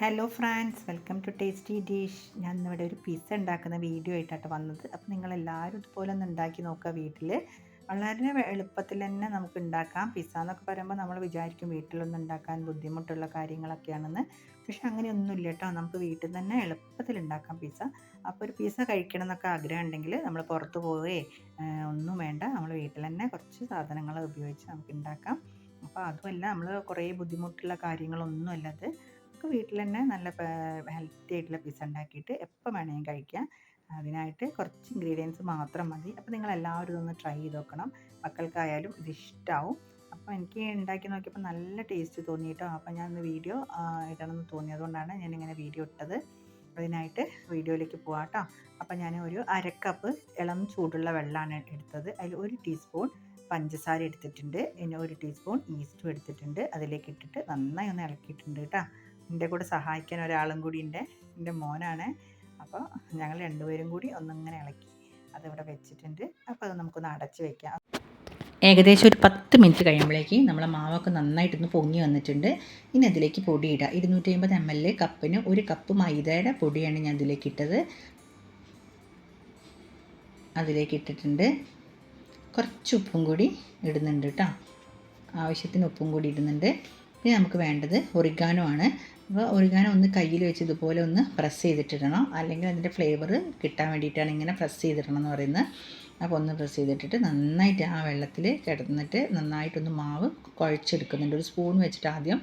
Hello friends welcome to tasty dish ഞാൻ ഇന്നിവിടെ ഒരു പിസ്സ ഉണ്ടാക്കുന്ന വീഡിയോ ആയിട്ടാണ് വന്നത്. അപ്പോൾ നിങ്ങളെല്ലാവരും ഇതുപോലെ ഒന്ന് ഉണ്ടാക്കി നോക്കുക വീട്ടിൽ വളരെ എളുപ്പത്തിൽ തന്നെ നമുക്ക് ഉണ്ടാക്കാം. പിസ്സ എന്നൊക്കെ പറയുമ്പോൾ നമ്മൾ വിചാരിക്കും വീട്ടിലൊന്നും ഉണ്ടാക്കാൻ ബുദ്ധിമുട്ടുള്ള കാര്യങ്ങളൊക്കെയാണെന്ന്. പക്ഷെ അങ്ങനെയൊന്നുമില്ല കേട്ടോ നമുക്ക് വീട്ടിൽ തന്നെ എളുപ്പത്തിൽ ഉണ്ടാക്കാം പിസ്സ അപ്പോൾ ഒരു പിസ്സ കഴിക്കണം എന്നൊക്കെ ആഗ്രഹം ഉണ്ടെങ്കിൽ നമ്മൾ പുറത്ത് പോവേ. ഒന്നും വേണ്ട. നമ്മൾ വീട്ടിൽ തന്നെ കുറച്ച് സാധനങ്ങൾ ഉപയോഗിച്ച് നമുക്ക് ഉണ്ടാക്കാം. അപ്പോൾ അതുമല്ല നമ്മൾ കുറേ ബുദ്ധിമുട്ടുള്ള കാര്യങ്ങളൊന്നും അല്ലത് നമുക്ക് വീട്ടിൽ തന്നെ നല്ല ഹെൽത്തി ആയിട്ടുള്ള പിസ്സ ഉണ്ടാക്കിയിട്ട് എപ്പോൾ വേണമെങ്കിലും കഴിക്കാം. അതിനായിട്ട് കുറച്ച് ഇൻഗ്രീഡിയൻസ് മാത്രം മതി. അപ്പോൾ നിങ്ങൾ എല്ലാവരും ഇതൊന്ന് ട്രൈ ചെയ്ത് നോക്കണം. മക്കൾക്കായാലും ഇത് അപ്പോൾ എനിക്ക് ഉണ്ടാക്കി നോക്കിയപ്പോൾ നല്ല ടേസ്റ്റ് തോന്നിയിട്ടോ അപ്പോൾ ഞാൻ ഇന്ന് വീഡിയോ ഇടണമെന്ന് തോന്നി അതുകൊണ്ടാണ് ഞാൻ ഇങ്ങനെ വീഡിയോ ഇട്ടത്. അതിനായിട്ട് വീഡിയോയിലേക്ക് പോകാം കേട്ടോ അപ്പോൾ ഞാൻ ഒരു അരക്കപ്പ് ഇളം ചൂടുള്ള വെള്ളമാണ് എടുത്തത്. അതിൽ ഒരു ടീസ്പൂൺ പഞ്ചസാര എടുത്തിട്ടുണ്ട്. പിന്നെ ഒരു ടീസ്പൂൺ ഈസ്റ്റും എടുത്തിട്ടുണ്ട്. അതിലേക്ക് ഇട്ടിട്ട് നന്നായി ഒന്ന് ഇളക്കിയിട്ടുണ്ട് കേട്ടോ എന്റെ കൂടെ സഹായിക്കാൻ ഒരാളും കൂടി ഉണ്ട് എന്റെ മോനാണ്. അപ്പോൾ ഞങ്ങൾ രണ്ടുപേരും കൂടി ഒന്നിങ്ങനെ ഇളക്കി അതിവിടെ വെച്ചിട്ടുണ്ട്. അപ്പോൾ അത് നമുക്കൊന്ന് അടച്ച് വെക്കാം. ഏകദേശം ഒരു പത്ത് മിനിറ്റ് കഴിയുമ്പോഴേക്ക് നമ്മളെ മാവൊക്കെ നന്നായിട്ടൊന്ന് പൊങ്ങി വന്നിട്ടുണ്ട്. ഇനി അതിലേക്ക് പൊടി ഇടുക ഇരുന്നൂറ്റി അമ്പത് എം എൽ കപ്പിന് ഒരു കപ്പ് മൈദയുടെ പൊടിയാണ് ഞാൻ അതിലേക്ക് ഇട്ടത്. അതിലേക്ക് ഇട്ടിട്ടുണ്ട്. കുറച്ച് ഉപ്പും കൂടി ഇടുന്നുണ്ട് കേട്ടോ. ആവശ്യത്തിന് ഉപ്പും കൂടി ഇടുന്നുണ്ട്. പിന്നെ നമുക്ക് വേണ്ടത് ഒറിഗാനോ ആണ്. അപ്പോൾ ഒരുകാന ഒന്ന് കയ്യിൽ വെച്ച് ഇതുപോലെ ഒന്ന് പ്രസ് ചെയ്തിട്ടിടണം. അല്ലെങ്കിൽ അതിന്റെ ഫ്ലേവർ കിട്ടാൻ വേണ്ടിയിട്ടാണ് ഇങ്ങനെ പ്രസ് ചെയ്തിടണം എന്ന് പറയുന്നത്. അപ്പോൾ ഒന്ന് പ്രസ് ചെയ്തിട്ടിട്ട് നന്നായിട്ട് ആ വെള്ളത്തിൽ കിടന്നിട്ട് നന്നായിട്ടൊന്ന് മാവ് കുഴച്ചെടുക്കുന്നുണ്ട്. ഒരു സ്പൂൺ വെച്ചിട്ട് ആദ്യം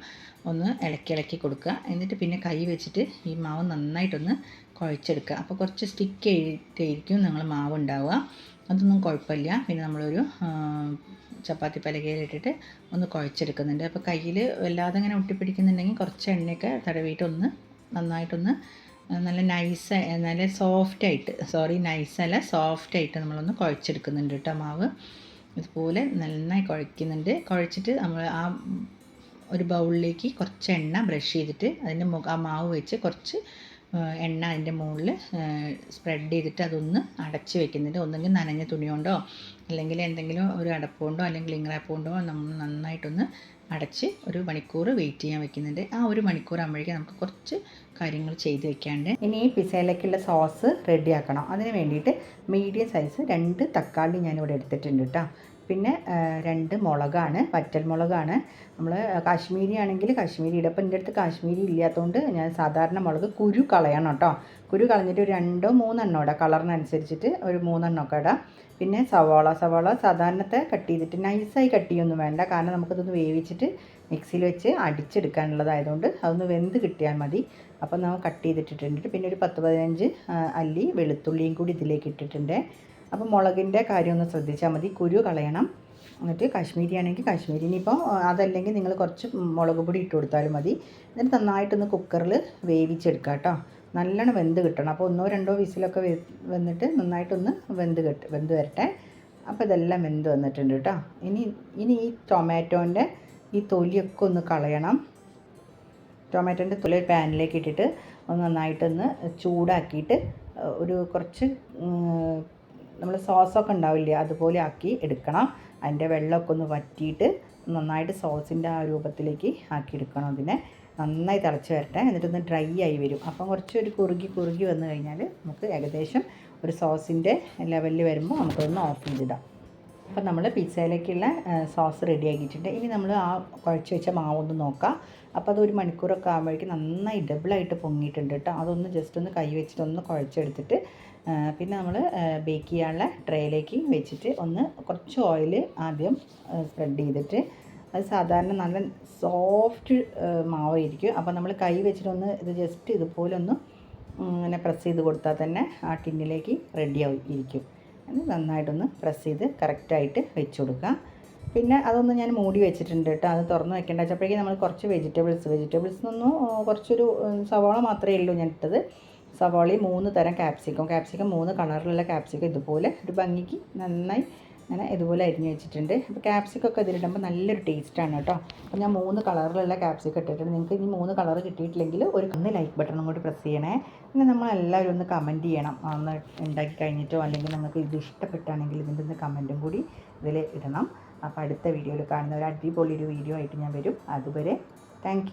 ഒന്ന് ഇളക്കി ഇളക്കി കൊടുക്കുക. എന്നിട്ട് പിന്നെ കൈ വെച്ചിട്ട് ഈ മാവ് നന്നായിട്ടൊന്ന് കുഴച്ചെടുക്കുക. അപ്പോൾ കുറച്ച് സ്റ്റിക്ക് ചെയ്തിട്ടായിരിക്കും നിങ്ങൾ മാവ് ഉണ്ടാവുക. അതൊന്നും കുഴപ്പമില്ല. പിന്നെ നമ്മളൊരു ചപ്പാത്തി പലകയിലിട്ടിട്ട് ഒന്ന് കുഴച്ചെടുക്കുന്നുണ്ട്. അപ്പോൾ കയ്യിൽ വല്ലാതെ ഇങ്ങനെ ഒട്ടിപ്പിടിക്കുന്നുണ്ടെങ്കിൽ കുറച്ച് എണ്ണയൊക്കെ തടവിയിട്ടൊന്ന് നന്നായിട്ടൊന്ന് നല്ല നൈസ് നല്ല സോഫ്റ്റായിട്ട് സോറി നൈസ് നൈസല്ല സോഫ്റ്റായിട്ട് നമ്മളൊന്ന് കുഴച്ചെടുക്കുന്നുണ്ട് കേട്ടോ മാവ്. ഇതുപോലെ നന്നായി കുഴയ്ക്കുന്നുണ്ട്. കുഴച്ചിട്ട് നമ്മൾ ആ ഒരു ബൗളിലേക്ക് കുറച്ച് എണ്ണ ബ്രഷ് ചെയ്തിട്ട് അതിന്റെ ആ മാവ് വെച്ച് കുറച്ച് എണ്ണ അതിന്റെ മുകളിൽ സ്പ്രെഡ് ചെയ്തിട്ട് അതൊന്ന് അടച്ച് വെക്കുന്നുണ്ട്. ഒന്നെങ്കിൽ നനഞ്ഞ തുണി കൊണ്ടോ അല്ലെങ്കിൽ എന്തെങ്കിലും ഒരു അടപ്പ് കൊണ്ടോ അല്ലെങ്കിൽ ഇങ്ങറാപ്പ് കൊണ്ടോ നമ്മൾ നന്നായിട്ടൊന്ന് അടച്ച് ഒരു മണിക്കൂർ വെയിറ്റ് ചെയ്യാൻ വെക്കുന്നുണ്ട്. ആ ഒരു മണിക്കൂർ ആകുമ്പോഴേക്കും നമുക്ക് കുറച്ച് കാര്യങ്ങൾ ചെയ്ത് വെക്കാണ്ട് ഇനി ഈ പിസയിലേക്കുള്ള സോസ് റെഡിയാക്കണം അതിന് വേണ്ടിയിട്ട് മീഡിയം സൈസ് രണ്ട് തക്കാളി ഞാനിവിടെ എടുത്തിട്ടുണ്ട് കേട്ടോ പിന്നെ രണ്ട് മുളകാണ് വറ്റൽ മുളകാണ്. നമ്മൾ കാശ്മീരി ആണെങ്കിൽ കാശ്മീരി ഇടപ്പം എന്റെ അടുത്ത് കാശ്മീരി ഇല്ലാത്തതുകൊണ്ട് ഞാൻ സാധാരണ മുളക് കുരു കളയണം കേട്ടോ കുരു കളഞ്ഞിട്ട് ഒരു രണ്ടോ മൂന്നെണ്ണോ ഇടാം. കളറിനനുസരിച്ചിട്ട് ഒരു മൂന്നെണ്ണമൊക്കെ ഇടാം. പിന്നെ സവാള സവാള സാധാരണത്തെ കട്ട് ചെയ്തിട്ട് നൈസായി കട്ട് ചെയ്യൊന്നും വേണ്ട. കാരണം നമുക്കതൊന്ന് വേവിച്ചിട്ട് മിക്സിയിൽ വെച്ച് അടിച്ചെടുക്കാനുള്ളതായതുകൊണ്ട് അതൊന്ന് വെന്ത് കിട്ടിയാൽ മതി. അപ്പോൾ നമ്മൾ കട്ട് ചെയ്തിട്ടിട്ടുണ്ട്. പിന്നെ ഒരു പത്ത് പതിനഞ്ച് അല്ലി വെളുത്തുള്ളിയും കൂടി ഇതിലേക്ക് ഇട്ടിട്ടുണ്ട്. അപ്പോൾ മുളകിന്റെ കാര്യം ഒന്ന് ശ്രദ്ധിച്ചാൽ മതി. കുരു കളയണം. എന്നിട്ട് കാശ്മീരി. ആണെങ്കിൽ കാശ്മീരി ഇനിയിപ്പോൾ അതല്ലെങ്കിൽ നിങ്ങൾ കുറച്ച് മുളക് പൊടി ഇട്ട് കൊടുത്താലും മതി. എന്നിട്ട് നന്നായിട്ടൊന്ന് കുക്കറിൽ വേവിച്ചെടുക്കുക കേട്ടോ. നല്ലോണം വെന്ത് കിട്ടണം. അപ്പോൾ ഒന്നോ രണ്ടോ വിസിലൊക്കെ വന്നിട്ട് നന്നായിട്ടൊന്ന് വെന്ത് കെട്ട് വെന്ത് വരട്ടെ. അപ്പോൾ ഇതെല്ലാം വെന്ത് വന്നിട്ടുണ്ട് കേട്ടോ. ഇനി ഇനി ഈ ടൊമാറ്റോന്റെ ഈ തൊലിയൊക്കെ ഒന്ന് കളയണം. ടൊമാറ്റോന്റെ തൊലി പാനിലേക്ക് ഇട്ടിട്ട് ഒന്ന് നന്നായിട്ടൊന്ന് ചൂടാക്കിയിട്ട് ഒരു കുറച്ച് നമ്മൾ സോസൊക്കെ ഉണ്ടാവില്ലേ അതുപോലെ ആക്കി എടുക്കണം. അതിന്റെ വെള്ളമൊക്കെ ഒന്ന് വറ്റിയിട്ട് നന്നായിട്ട് സോസിന്റെ ആ രൂപത്തിലേക്ക് ആക്കി എടുക്കണം അതിനെ. നന്നായി തിളച്ച് വരട്ടെ എന്നിട്ടൊന്ന് ഡ്രൈ ആയി വരും. അപ്പം കുറച്ച് ഒരു കുറുകി കുറുകി വന്നു കഴിഞ്ഞാൽ നമുക്ക് ഏകദേശം ഒരു സോസിന്റെ ലെവലിൽ വരുമ്പോൾ നമുക്കൊന്ന് ഓഫ് ചെയ്തിടാം. അപ്പം നമ്മൾ പിസ്സയിലേക്കുള്ള സോസ് റെഡി ആക്കിയിട്ടുണ്ട്. ഇനി നമ്മൾ ആ കുഴച്ച് വെച്ച മാവൊന്ന് നോക്കാം. അപ്പോൾ അത് ഒരു മണിക്കൂറൊക്കെ ആകുമ്പോഴേക്കും നന്നായി ഡബിളായിട്ട് പൊങ്ങിയിട്ടുണ്ട് കേട്ടോ. അതൊന്ന് ജസ്റ്റ് ഒന്ന് കൈ വെച്ചിട്ട് ഒന്ന് കുഴച്ചെടുത്തിട്ട് പിന്നെ നമ്മൾ ബേക്ക് ചെയ്യാനുള്ള ട്രേയിലേക്ക് വെച്ചിട്ട് ഒന്ന് കുറച്ച് ഓയിൽ ആദ്യം സ്പ്രെഡ് ചെയ്തിട്ട് അത് സാധാരണ നല്ല സോഫ്റ്റ് മാവായിരിക്കും. അപ്പോൾ നമ്മൾ കൈ വെച്ചിട്ടൊന്ന് ഇത് ജസ്റ്റ് ഇതുപോലെ ഒന്ന് ഇങ്ങനെ പ്രസ് ചെയ്ത് കൊടുത്താൽ തന്നെ ആ ടിന്നിലേക്ക് റെഡി ആയി ഇരിക്കും. നന്നായിട്ടൊന്ന് പ്രസ് ചെയ്ത് കറക്റ്റായിട്ട് വെച്ച് കൊടുക്കുക. പിന്നെ അതൊന്ന് ഞാൻ മൂടി വെച്ചിട്ടുണ്ട് കേട്ടോ. അത് തുറന്ന് വെക്കേണ്ട വെച്ചപ്പോഴേക്കും നമ്മൾ കുറച്ച് വെജിറ്റബിൾസ് വെജിറ്റബിൾസ് നിന്നും കുറച്ചൊരു സവാള മാത്രമേ ഉള്ളൂ ഞാൻ ഇട്ടത്. സവാളയും മൂന്ന് തരം ക്യാപ്സിക്കം ക്യാപ്സിക്കം മൂന്ന് കളറിലുള്ള ക്യാപ്സിക്കം ഇതുപോലെ ഒരു ഭംഗിക്ക് നന്നായി അങ്ങനെ ഇതുപോലെ അരിഞ്ഞ് വെച്ചിട്ടുണ്ട്. അപ്പോൾ ക്യാപ്സിക്കൊക്കെ ഇതിലിടുമ്പോൾ നല്ലൊരു ടേസ്റ്റാണ് കേട്ടോ. അപ്പോൾ ഞാൻ മൂന്ന് കളറിലുള്ള ക്യാപ്സിക്കം ഇട്ടിട്ടുണ്ട്. നിങ്ങൾക്ക് ഇനി മൂന്ന് കളർ കിട്ടിയിട്ടില്ലെങ്കിൽ ഒരു ഒന്ന് ലൈക്ക് ബട്ടണും കൂടി പ്രസ് ചെയ്യണേ. പിന്നെ നമ്മൾ എല്ലാവരും ഒന്ന് കമന്റ് ചെയ്യണം. ഒന്ന് ഉണ്ടാക്കി കഴിഞ്ഞിട്ടോ അല്ലെങ്കിൽ നിങ്ങൾക്ക് ഇത് ഇഷ്ടപ്പെട്ടാണെങ്കിൽ ഇതിന്റെ ഒന്ന് കമന്റും കൂടി ഇതിൽ ഇടണം. അപ്പോൾ അടുത്ത വീഡിയോയിൽ കാണുന്ന ഒരു അടിപൊളി ഒരു വീഡിയോ ആയിട്ട് ഞാൻ വരും. അതുവരെ താങ്ക്